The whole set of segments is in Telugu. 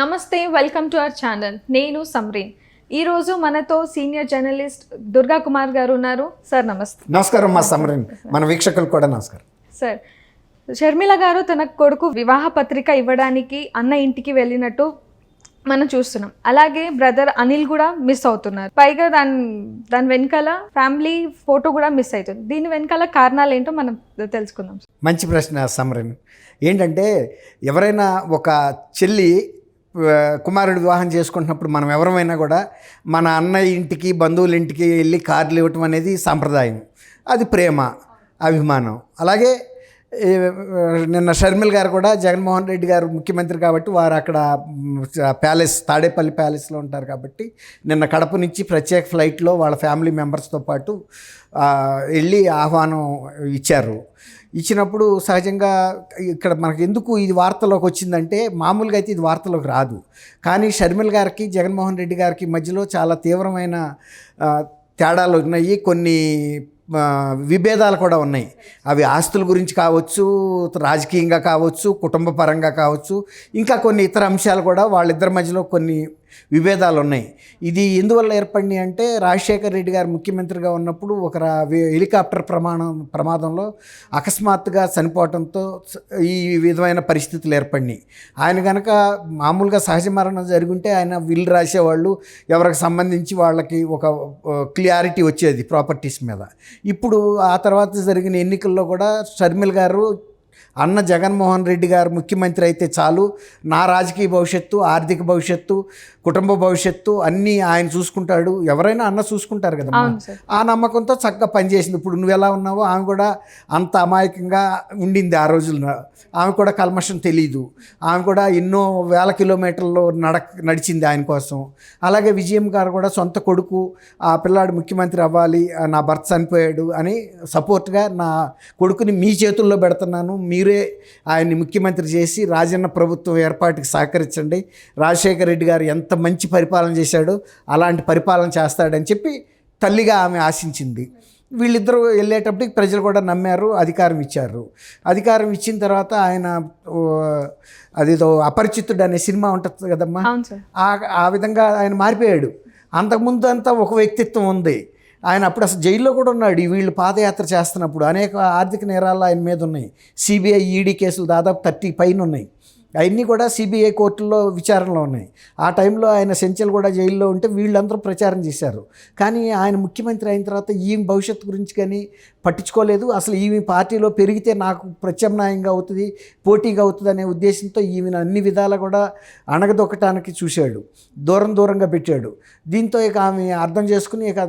నమస్తే వెల్కమ్ టు అవర్ ఛానల్. నేను సమ్రీన్. ఈరోజు మనతో సీనియర్ జర్నలిస్ట్ దుర్గా కుమార్ గారు ఉన్నారు. సార్ నమస్తే. నమస్కారం మా సమరన్. మన వీక్షకులు కూడా నమస్కారం. సార్ షర్మిల గారు తన కొడుకు వివాహ పత్రిక ఇవ్వడానికి అన్న ఇంటికి వెళ్ళినట్టు మనం చూస్తున్నాం. అలాగే బ్రదర్ అనిల్ కూడా మిస్ అవుతున్నారు. పైగా దాని దాని వెనకాల ఫ్యామిలీ ఫోటో కూడా మిస్ అవుతుంది. దీని వెనకాల కారణాలు ఏంటో మనం తెలుసుకుందాం. మంచి ప్రశ్న సమరన్. ఏంటంటే ఎవరైనా ఒక చెల్లి కుమారుడు వివాహం చేసుకుంటున్నప్పుడు మనం ఎవరమైనా కూడా మన అన్నయ్య ఇంటికి బంధువుల ఇంటికి వెళ్ళి కార్లు ఇవ్వటం అనేది సాంప్రదాయం. అది ప్రేమ అభిమానం. అలాగే నిన్న షర్మిల్ గారు కూడా జగన్మోహన్ రెడ్డి గారు ముఖ్యమంత్రి కాబట్టి వారు అక్కడ ప్యాలెస్ తాడేపల్లి ప్యాలెస్లో ఉంటారు కాబట్టి నిన్న కడప నుంచి ప్రత్యేక ఫ్లైట్లో వాళ్ళ ఫ్యామిలీ మెంబర్స్తో పాటు వెళ్ళి ఆహ్వానం ఇచ్చారు. ఇచ్చినప్పుడు సహజంగా ఇక్కడ మనకు ఎందుకు ఇది వార్తలోకి వచ్చిందంటే మామూలుగా అయితే ఇది వార్తలోకి రాదు. కానీ షర్మిల్ గారికి జగన్మోహన్ రెడ్డి గారికి మధ్యలో చాలా తీవ్రమైన తేడాలు ఉన్నాయి. కొన్ని విభేదాలు కూడా ఉన్నాయి. అవి ఆస్తుల గురించి కావచ్చు రాజకీయంగా కావచ్చు కుటుంబ పరంగా కావచ్చు ఇంకా కొన్ని ఇతర అంశాలు కూడా వాళ్ళిద్దరి మధ్యలో కొన్ని విభేదాలు ఉన్నాయి ఇది ఎందువల్ల ఏర్పడినాయి అంటే రాజశేఖర్ రెడ్డి గారు ముఖ్యమంత్రిగా ఉన్నప్పుడు ఒక హెలికాప్టర్ ప్రమాణం ప్రమాదంలో అకస్మాత్తుగా చనిపోవడంతో ఈ విధమైన పరిస్థితులు ఏర్పడినాయి. ఆయన కనుక మామూలుగా సహజ మరణం జరుగుంటే ఆయన విల్ రాసేవాళ్ళు ఎవరికి సంబంధించి వాళ్ళకి ఒక క్లియారిటీ వచ్చేది ప్రాపర్టీస్ మీద. ఇప్పుడు ఆ తర్వాత జరిగిన ఎన్నికల్లో కూడా షర్మిల్ గారు అన్న జగన్మోహన్ రెడ్డి గారు ముఖ్యమంత్రి అయితే చాలు. నా రాజకీయ భవిష్యత్తు ఆర్థిక భవిష్యత్తు కుటుంబ భవిష్యత్తు అన్నీ ఆయన చూసుకుంటాడు. ఎవరైనా అన్న చూసుకుంటారు కదా ఆ నమ్మకంతో చక్కగా పనిచేసింది. ఇప్పుడు నువ్వు ఎలా ఉన్నావో ఆమె కూడా అంత అమాయకంగా ఉండింది ఆ రోజుల్లో. ఆమె కూడా కల్మషం తెలియదు ఆమె కూడా ఎన్నో వేల కిలోమీటర్లు నడక నడిచింది ఆయన కోసం. అలాగే విజయం గారు కూడా సొంత కొడుకు ఆ పిల్లాడు ముఖ్యమంత్రి అవ్వాలి నా భర్త చనిపోయాడు అని సపోర్ట్గా నా కొడుకుని మీ చేతుల్లో పెడుతున్నాను. మీరే ఆయన్ని ముఖ్యమంత్రి చేసి రాజన్న ప్రభుత్వం ఏర్పాటుకి సహకరించండి. రాజశేఖర రెడ్డి గారు ఎంత మంచి పరిపాలన చేశాడో అలాంటి పరిపాలన చేస్తాడని చెప్పి తల్లిగా ఆమె ఆశించింది. వీళ్ళిద్దరూ వెళ్ళేటప్పటికి ప్రజలు కూడా నమ్మారు అధికారం ఇచ్చారు. అధికారం ఇచ్చిన తర్వాత ఆయన అదేదో అపరిచితుడు అనే సినిమా ఉంటుంది కదమ్మా? ఆ విధంగా ఆయన మారిపోయాడు. అంతకుముందు అంతా ఒక వ్యక్తిత్వం ఉంది. ఆయన అప్పుడు అసలు జైల్లో కూడా ఉన్నాడు. ఈ వీళ్ళు పాదయాత్ర చేస్తున్నప్పుడు అనేక ఆర్థిక నేరాలు ఆయన మీద ఉన్నాయి. సిబిఐ ఈడీ కేసులు దాదాపు థర్టీ పైన ఉన్నాయి. అవన్నీ కూడా సిబిఐ కోర్టుల్లో విచారణలో ఉన్నాయి. ఆ టైంలో ఆయన సెంచల్ కూడా జైల్లో ఉంటే వీళ్ళందరూ ప్రచారం చేశారు. కానీ ఆయన ముఖ్యమంత్రి అయిన తర్వాత ఈమె భవిష్యత్తు గురించి కానీ పట్టించుకోలేదు. అసలు ఈమె పార్టీలో పెరిగితే నాకు ప్రత్యామ్నాయంగా అవుతుంది పోటీగా అవుతుంది అనే ఉద్దేశంతో ఈమెను అన్ని విధాలా కూడా అణగదొక్కటానికి చూశాడు. దూరం దూరంగా పెట్టాడు. దీంతో ఇక ఆమె అర్థం చేసుకుని ఇక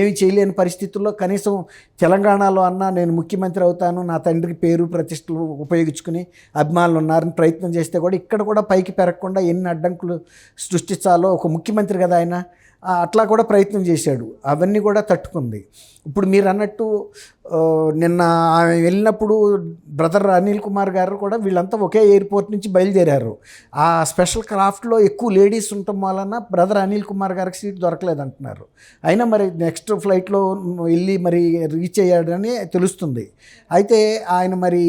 ఏమి చేయలేని పరిస్థితుల్లో కనీసం తెలంగాణలో అన్నా నేను ముఖ్యమంత్రి అవుతాను నా తండ్రికి పేరు ప్రతిష్టలు ఉపయోగించుకుని అభిమానులు ఉన్నారని ప్రయత్నం ప్రయత్నం చేస్తే కూడా ఇక్కడ కూడా పైకి పెరగకుండా ఎన్ని అడ్డంకులు సృష్టించాలో ఒక ముఖ్యమంత్రి కదా ఆయన అట్లా కూడా ప్రయత్నం చేశాడు. అవన్నీ కూడా తట్టుకుంది. ఇప్పుడు మీరు అన్నట్టు నిన్న ఆమె వెళ్ళినప్పుడు బ్రదర్ అనిల్ కుమార్ గారు కూడా వీళ్ళంతా ఒకే ఎయిర్పోర్ట్ నుంచి బయలుదేరారు. ఆ స్పెషల్ క్రాఫ్ట్లో ఎక్కువ లేడీస్ ఉండటం వలన బ్రదర్ అనిల్ కుమార్ గారికి సీట్ దొరకలేదంటున్నారు. అయినా మరి నెక్స్ట్ ఫ్లైట్లో వెళ్ళి మరి రీచ్ అయ్యాడని తెలుస్తుంది. అయితే ఆయన మరి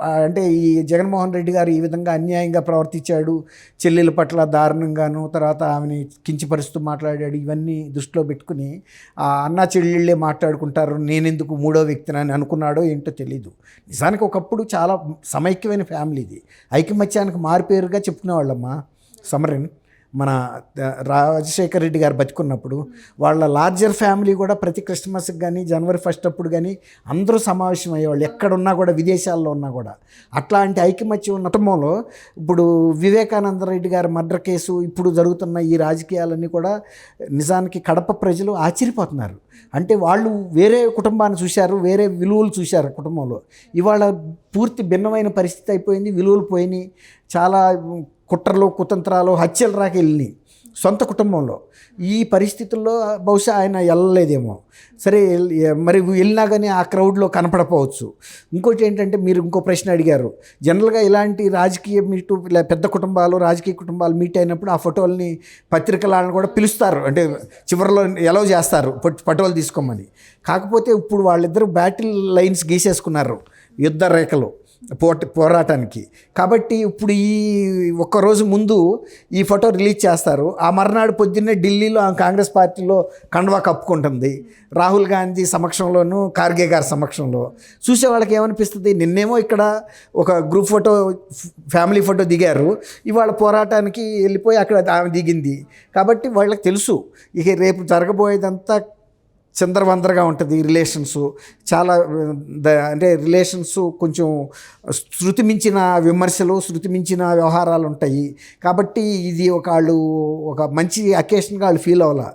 అంటే ఈ జగన్మోహన్ రెడ్డి గారు ఈ విధంగా అన్యాయంగా ప్రవర్తించాడు చెల్లెల పట్ల దారుణంగాను తర్వాత ఆమెని కించపరుస్తూ మాట్లాడాడు ఇవన్నీ దృష్టిలో పెట్టుకుని ఆ అన్నా చెల్లెళ్ళే మాట్లాడుకుంటారు నేనెందుకు మూడో వ్యక్తిని అని అనుకున్నాడో ఏంటో తెలీదు. నిజానికి ఒకప్పుడు చాలా సమైక్యమైన ఫ్యామిలీ ఇది ఐకమత్యానికి మారిపేరుగా చెప్పుకునేవాళ్ళమ్మా. సమరన్ మన రాజశేఖర రాజశేఖర్ రెడ్డి గారు బతికున్నప్పుడు వాళ్ళ లార్జర్ ఫ్యామిలీ కూడా ప్రతి క్రిస్మస్కి కానీ జనవరి ఫస్ట్ అప్పుడు కానీ అందరూ సమావేశం అయ్యేవాళ్ళు. ఎక్కడున్నా కూడా విదేశాల్లో ఉన్నా కూడా. అట్లాంటి ఐకమత్యం ఉన్న ఇప్పుడు వివేకానంద రెడ్డి గారి మర్డర్ కేసు ఇప్పుడు జరుగుతున్న ఈ రాజకీయాలన్నీ కూడా నిజానికి కడప ప్రజలు ఆశ్చర్యపోతున్నారు. అంటే వాళ్ళు వేరే కుటుంబాన్ని చూశారు వేరే విలువలు చూశారు కుటుంబంలో. ఇవాళ పూర్తి భిన్నమైన పరిస్థితి అయిపోయింది విలువలు పోయినాయి. చాలా కుట్రలు కుతంత్రాలు హత్యలు రాక వెళ్ళినాయి. సొంత కుటుంబంలో. ఈ పరిస్థితుల్లో బహుశా ఆయన వెళ్ళలేదేమో. సరే మరి వెళ్ళినా కానీ ఆ క్రౌడ్లో కనపడపోవచ్చు ఇంకోటి ఏంటంటే మీరు ఇంకో ప్రశ్న అడిగారు. జనరల్గా ఇలాంటి రాజకీయ మీటు పెద్ద కుటుంబాలు రాజకీయ కుటుంబాలు మీట్ అయినప్పుడు ఆ ఫోటోల్ని పత్రికలను కూడా పిలుస్తారు. అంటే చివరిలో ఎలవ్ చేస్తారు. ఫోటోలు తీసుకోమని. కాకపోతే ఇప్పుడు వాళ్ళిద్దరూ బ్యాటిల్ లైన్స్ గీసేసుకున్నారు. యుద్ధ రేఖలు. పోట పోరాటానికి. కాబట్టి ఇప్పుడు ఈ ఒక్కరోజు ముందు ఈ ఫోటో రిలీజ్ చేస్తారు. ఆ మర్నాడు పొద్దున్నే ఢిల్లీలో ఆమె కాంగ్రెస్ పార్టీలో కండువా కప్పుకుంటుంది. రాహుల్ గాంధీ సమక్షంలోనూ ఖార్గే గారి సమక్షంలో. చూసే వాళ్ళకి ఏమనిపిస్తుంది? నిన్నేమో ఇక్కడ ఒక గ్రూప్ ఫోటో ఫ్యామిలీ ఫోటో దిగారు. ఇవాళ పోరాటానికి వెళ్ళిపోయి అక్కడ ఆమె దిగింది. కాబట్టి వాళ్ళకి తెలుసు. ఇక రేపు జరగబోయేదంతా చిందరవందరగా ఉంటుంది రిలేషన్స్. చాలా ద- అంటే రిలేషన్స్ కొంచెం శృతి మించిన విమర్శలు శృతి మించిన వ్యవహారాలు ఉంటాయి కాబట్టి ఇది ఒక వాళ్ళు ఒక మంచి అకేషన్గా వాళ్ళు ఫీల్ అవ్వాలి.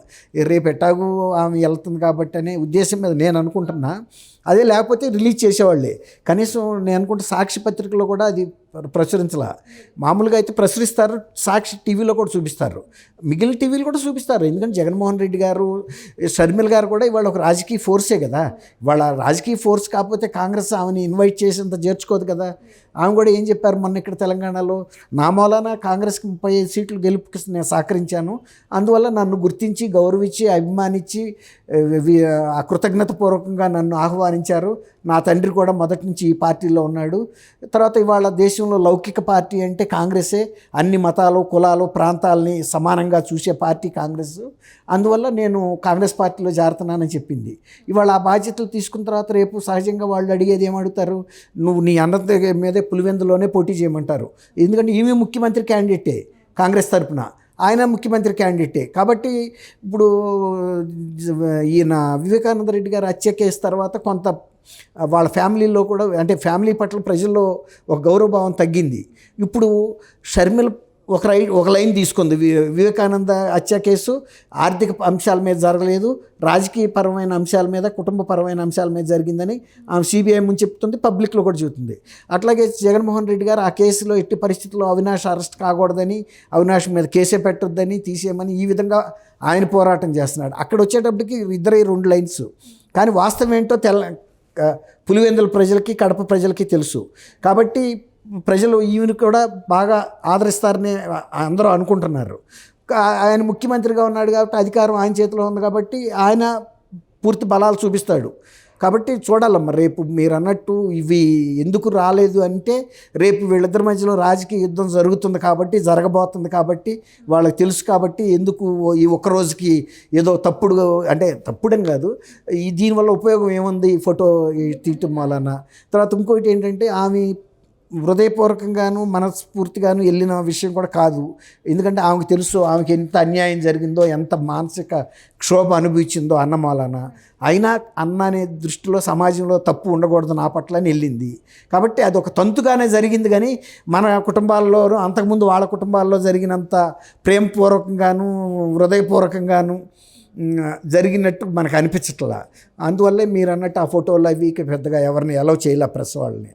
రేపు ఎట్టాగు ఆమె వెళ్తుంది కాబట్టి అనే ఉద్దేశం మీద నేను అనుకుంటున్నా. అదే లేకపోతే రిలీజ్ చేసేవాళ్ళే. కనీసం నేను అనుకుంటే సాక్షి పత్రికలో కూడా అది ప్ర- ప్రచురించలా. మామూలుగా అయితే ప్రచురిస్తారు సాక్షి టీవీలో కూడా చూపిస్తారు. మిగిలిన టీవీలు కూడా చూపిస్తారు. ఎందుకంటే జగన్మోహన్ రెడ్డి గారు షర్మిల గారు కూడా ఇవాళ ఒక రాజకీయ ఫోర్సే కదా. వాళ్ళ రాజకీయ ఫోర్స్ కాకపోతే కాంగ్రెస్ ఆమెని ఇన్వైట్ చేసేంత చేర్చుకోదు కదా. ఆమె కూడా ఏం చెప్పారు మొన్న ఇక్కడ తెలంగాణలో? నా మూలాన కాంగ్రెస్కి ముప్పై ఐదు సీట్లు గెలుపుకి నేను సహకరించాను. అందువల్ల నన్ను గుర్తించి గౌరవించి అభిమానించి కృతజ్ఞతపూర్వకంగా నన్ను ఆహ్వానించారు. నా తండ్రి కూడా మొదటి నుంచి ఈ పార్టీలో ఉన్నాడు. తర్వాత ఇవాళ దేశంలో లౌకిక పార్టీ అంటే కాంగ్రెసే. అన్ని మతాలు కులాలు ప్రాంతాలని సమానంగా చూసే పార్టీ కాంగ్రెస్. అందువల్ల నేను కాంగ్రెస్ పార్టీలో జారుతున్నానని చెప్పింది. ఇవాళ ఆ బాధ్యతలు తీసుకున్న తర్వాత రేపు సహజంగా వాళ్ళు అడిగేది ఏమడుగుతారు? నువ్వు నీ అన్న మీదే పులివెందులోనే పోటీ చేయమంటారు. ఎందుకంటే ఈమె ముఖ్యమంత్రి క్యాండిడేటే కాంగ్రెస్ తరపున. ఆయన ముఖ్యమంత్రి క్యాండిడేటే కాబట్టి ఇప్పుడు ఈయన వివేకానంద రెడ్డి గారు హత్య కేసు తర్వాత కొంత వాళ్ళ ఫ్యామిలీలో కూడా అంటే ఫ్యామిలీ పట్ల ప్రజల్లో ఒక గౌరవభావం తగ్గింది. ఇప్పుడు షర్మిల ఒక రై ఒక లైన్ తీసుకుంది. వి- వివేకానంద హత్య కేసు ఆర్థిక అంశాల మీద జరగలేదు. రాజకీయపరమైన అంశాల మీద కుటుంబపరమైన అంశాల మీద జరిగిందని ఆమె సిబిఐ ముందు చెప్తుంది పబ్లిక్లో కూడా చెబుతుంది. అట్లాగే జగన్మోహన్ రెడ్డి గారు ఆ కేసులో ఎట్టి పరిస్థితుల్లో అవినాష్ అరెస్ట్ కాకూడదని అవినాష్ మీద కేసే పెట్టొద్దని తీసేయమని ఈ విధంగా ఆయన పోరాటం చేస్తున్నాడు. అక్కడ వచ్చేటప్పటికి ఇద్దరే రెండు లైన్స్. కానీ వాస్తవం ఏంటో తెల్ల పులివెందుల ప్రజలకి కడప ప్రజలకి తెలుసు. కాబట్టి ప్రజలు ఈయన కూడా బాగా ఆదరిస్తారని అందరూ అనుకుంటున్నారు. కా- ఆయన ముఖ్యమంత్రిగా ఉన్నాడు కాబట్టి అధికారం ఆయన చేతిలో ఉంది కాబట్టి ఆయన పూర్తి బలాలు చూపిస్తాడు. కాబట్టి చూడాలమ్మ రేపు మీరు అన్నట్టు ఇవి ఎందుకు రాలేదు అంటే రేపు వీళ్ళిద్దరి మధ్యలో రాజకీయ యుద్ధం జరుగుతుంది కాబట్టి జరగబోతుంది కాబట్టి వాళ్ళకి తెలుసు కాబట్టి ఎందుకు ఈ ఒక్క రోజుకి ఏదో తప్పుడు అంటే తప్పుడని కాదు. ఈ దీనివల్ల ఉపయోగం ఏముంది? ఈ ఫోటో తీయటం వలన. తర్వాత ఇంకోటి ఏంటంటే ఆమె హృదయపూర్వకంగాను మనస్ఫూర్తిగాను వెళ్ళిన విషయం కూడా కాదు. ఎందుకంటే ఆమెకు తెలుసు ఆమెకి ఎంత అన్యాయం జరిగిందో ఎంత మానసిక క్షోభ అనుభవించిందో అన్నమాలన అయినా అన్న అనే దృష్టిలో సమాజంలో తప్పు ఉండకూడదు నా పట్ల అని వెళ్ళింది. కాబట్టి అది ఒక తంతుగానే జరిగింది కానీ మన కుటుంబాల్లో అంతకుముందు వాళ్ళ కుటుంబాల్లో జరిగినంత ప్రేమపూర్వకంగాను హృదయపూర్వకంగాను జరిగినట్టు మనకు అనిపించట్లా. అందువల్లే మీరు అన్నట్టు ఆ ఫోటోలు అవి పెద్దగా ఎవరిని ఎలా చేయాలి ప్రెస్ వాళ్ళని.